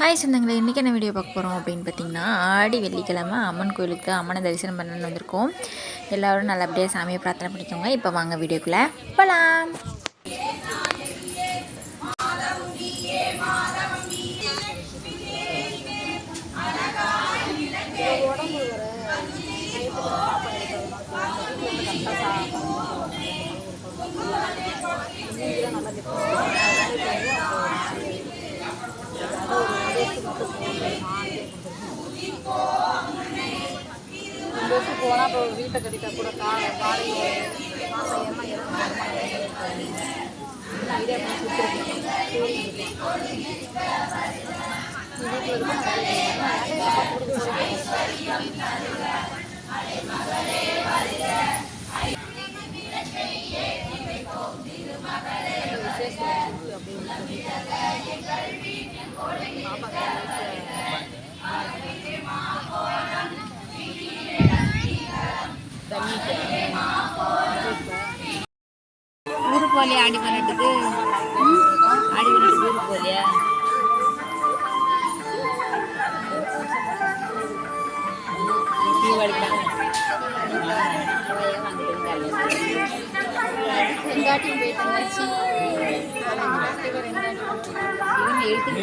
Hi சொந்தங்களே. இன்றைக்கி என்ன வீடியோ பார்க்க போகிறோம் அப்படின்னு பார்த்தீங்கன்னா ஆடி வெள்ளிக்கிழமை அம்மன் கோயிலுக்கு அம்மனை தரிசனம் பண்ணணும்னு வந்திருக்கோம். எல்லோரும் நல்லபடியாக சாமியை பிரார்த்தனை பண்ணிக்கோங்க. இப்போ வாங்க வீடியோக்குள்ளே போகலாம் இந்த போனால் இப்போ வீட்டை கட்டிட்டா கூட காலை வாடகை ஐடியா பண்ணி சுற்றுருக்கேன் போகலையா ஆடி பதினெட்டுக்கு ஆடி பதினெட்டுக்கு ஊருக்கு போகலையா தீபாவளிக்காக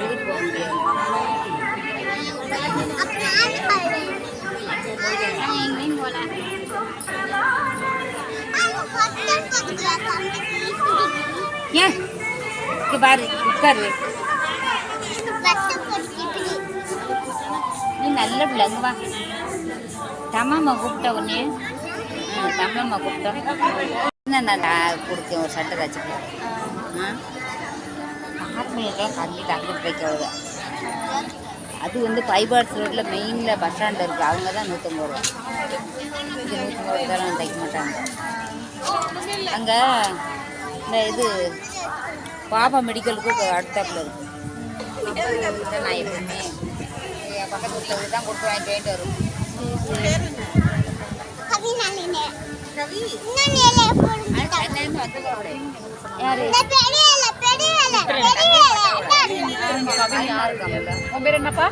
எழுத்து போக முடியாது ஏன் இங்கே பாரு உட்காரு நீ நல்ல பிள்ளை அங்கே வா தம்மம்மா கூப்பிட்ட உடனே ஆ கூப்பிட்டோம் என்ன நான் கொடுத்தேன் ஒரு சட்டை தச்சுக்கலாம் ஆ ஆத்மீகெல்லாம் கண்டிட்டு அங்கிட்டு அது வந்து பைபாட்ஸ் ரோட்டில் மெயினில் பஸ் ஸ்டாண்ட் இருக்குது அவங்க தான் நூற்றம்பது ரூபா இங்கே நூற்றம்பது ரூபா தைக்க மாட்டாங்க அங்கே இந்த இது பாப்பா மெடிக்கலுக்கு அடுத்தாப்புல இருக்கு. நான் எப்பவுமே என் பக்கத்து வீட்டில் தான் கொடுத்து வாங்கிட்டு வாங்கிட்டு வரும் சென்னையிலேருந்து வந்துருக்காங்க யாரு? உன் பேர் என்னப்பா?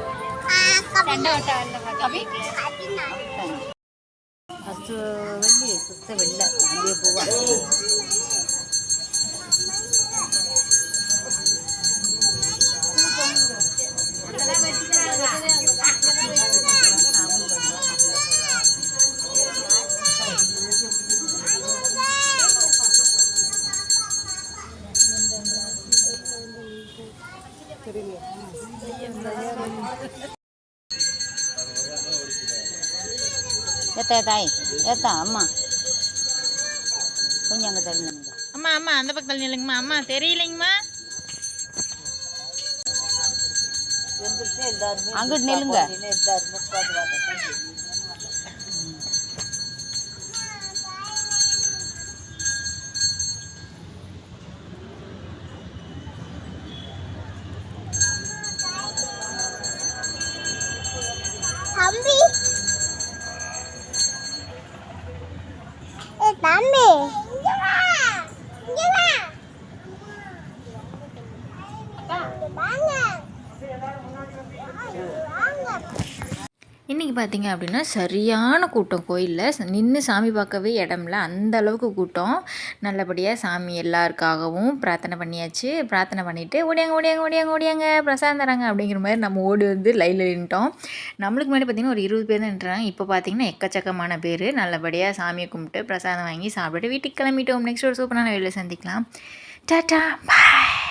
ஃபஸ்ட்டு வெள்ளி சுத்த வெள்ளை. அப்படியே போவா. ஏத்தா தாய் ஏத்தா அம்மா. கொஞ்சம் அங்கே தள்ளி அம்மா அம்மா அந்த பக்கத்தில் நில்லுங்கம்மா. அம்மா தெரியலைங்கம்மா. அங்கிட்டு நில்லுங்க. Dami. Dami. Dami. இன்றைக்கி பார்த்தீங்க அப்படின்னா சரியான கூட்டம். கோயிலில் நின்று சாமி பார்க்கவே இடம்ல. அந்த அளவுக்கு கூட்டம். நல்லபடியாக சாமி எல்லாருக்காகவும் பிரார்த்தனை பண்ணியாச்சு. பிரார்த்தனை பண்ணிவிட்டு ஓடியாங்க ஓடியாங்க ஓடியாங்க ஓடியாங்க பிரசாதம் தராங்க அப்படிங்கிற மாதிரி நம்ம ஓடி வந்து லைனில் நின்ட்டோம் நம்மளுக்கு முன்னாடி பார்த்திங்கன்னா ஒரு இருபது பேர் தான் நின்றாங்க. இப்போ பார்த்தீங்கன்னா எக்கச்சக்கமான பேர். நல்லபடியாக சாமியை கும்பிட்டு பிரசாதம் வாங்கி சாப்பிட்டுட்டு வீட்டுக்கு கிளம்பிட்டோம். நெக்ஸ்ட் ஒரு சூப்பரான வெளியில் சந்திக்கலாம். டாட்டா பாய்